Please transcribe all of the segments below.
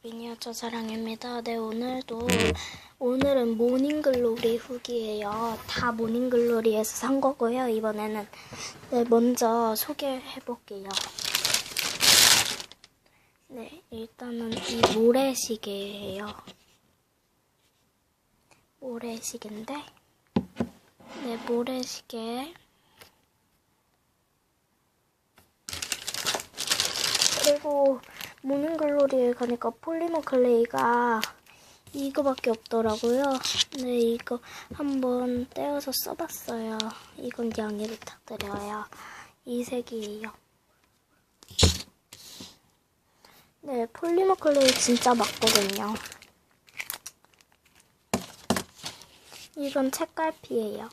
미니어처 사랑입니다. 네, 오늘도, 오늘은 모닝글로리 후기예요. 다 모닝글로리에서 산 거고요, 이번에는. 네, 먼저 소개해 볼게요. 네, 일단은 이 모래시계예요. 모래시계인데, 네, 모래시계. 그리고 모닝글로리에 가니까 폴리머 클레이가 이거밖에 없더라고요. 네, 이거 한번 떼어서 써봤어요. 이건 양해 부탁드려요. 이 색이에요. 네, 폴리머 클레이 진짜 맞거든요. 이건 책갈피예요.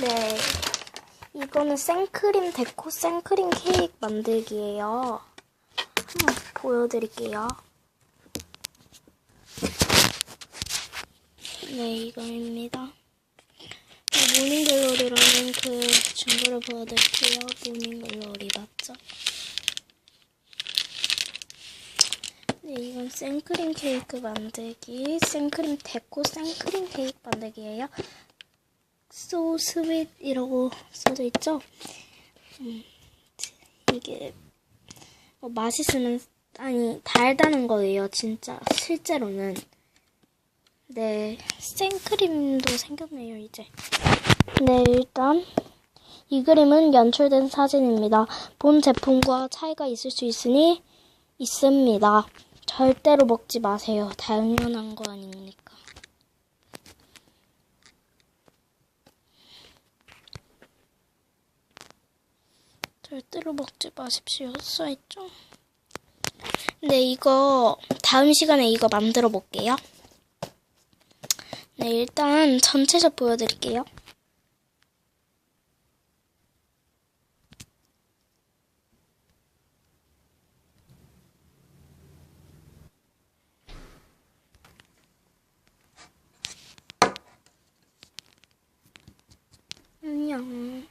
네. 이거는 생크림 데코 생크림 케이크 만들기예요. 한번 보여드릴게요. 네, 이거입니다. 네, 모닝글로리라는 그 증거를 보여드릴게요. 모닝글로리 맞죠? 네, 이건 생크림 케이크 만들기, 생크림 데코 생크림 케이크 만들기예요. So sweet 이라고 써져 있죠. 음, 이게 어, 맛있으면 아니 달다는 거예요. 진짜 실제로는 네 생크림도 생겼네요 이제. 네 일단 이 그림은 연출된 사진입니다. 본 제품과 차이가 있을 수 있으니 있습니다. 절대로 먹지 마세요. 당연한 거 아닙니까? 절대로 먹지 마십시오. 써있죠? 네, 이거 다음 시간에 이거 만들어 볼게요. 네, 일단 전체적 보여드릴게요. 안녕.